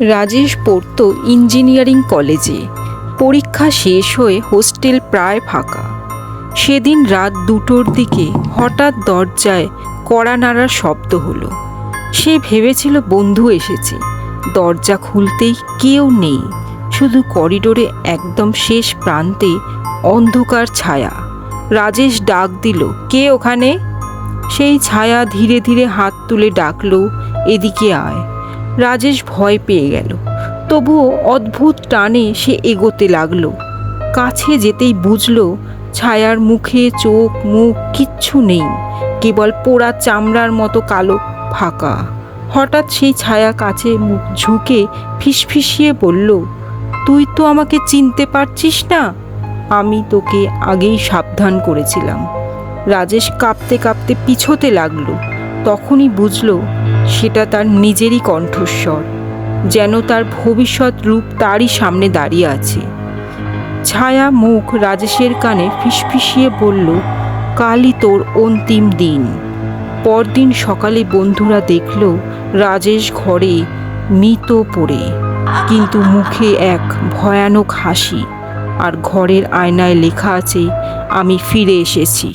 রাজেশ পড়তো ইঞ্জিনিয়ারিং কলেজে। পরীক্ষা শেষ হয়ে হোস্টেল প্রায় ফাঁকা। সেদিন রাত দুটোর দিকে হঠাৎ দরজায় কড়া নাড়ার শব্দ হলো। সে ভেবেছিল বন্ধু এসেছে। দরজা খুলতেই কেউ নেই। শুধু করিডোরে একদম শেষ প্রান্তে অন্ধকার ছায়া। রাজেশ ডাক দিল, কে ওখানে? সেই ছায়া ধীরে ধীরে হাত তুলে ডাকলো, এদিকে আয়। রাজেশ ভয় পেয়ে গেল। তবুও অদ্ভুত টানে সে এগোতে লাগল। কাছে যেতেই বুঝলো, ছায়ার মুখে চোখ, মুখ কিচ্ছু নেই, কেবল পোড়া চামড়ার মতো কালো, ফাঁকা। হঠাৎ সেই ছায়া কাছে মুখ ঝুঁকে ফিসফিসিয়ে বলল, তুই তো আমাকে চিনতে পারছিস না? আমি তোকে আগেই সাবধান করেছিলাম। রাজেশ কাঁপতে কাঁপতে পিছোতে লাগল। তখনই বুঝলো সেটা তার নিজেরই কণ্ঠস্বর, যেন তার ভবিষ্যৎ রূপ তারই সামনে দাঁড়িয়ে আছে। ছায়া মুখ রাজেশের কানে ফিসফিসিয়ে বলল, কালই তোর অন্তিম দিন। পরদিন সকালে বন্ধুরা দেখল, রাজেশ ঘরে মৃত পড়ে। কিন্তু মুখে এক ভয়ানক হাসি, আর ঘরের আয়নায় লেখা আছে, আমি ফিরে এসেছি।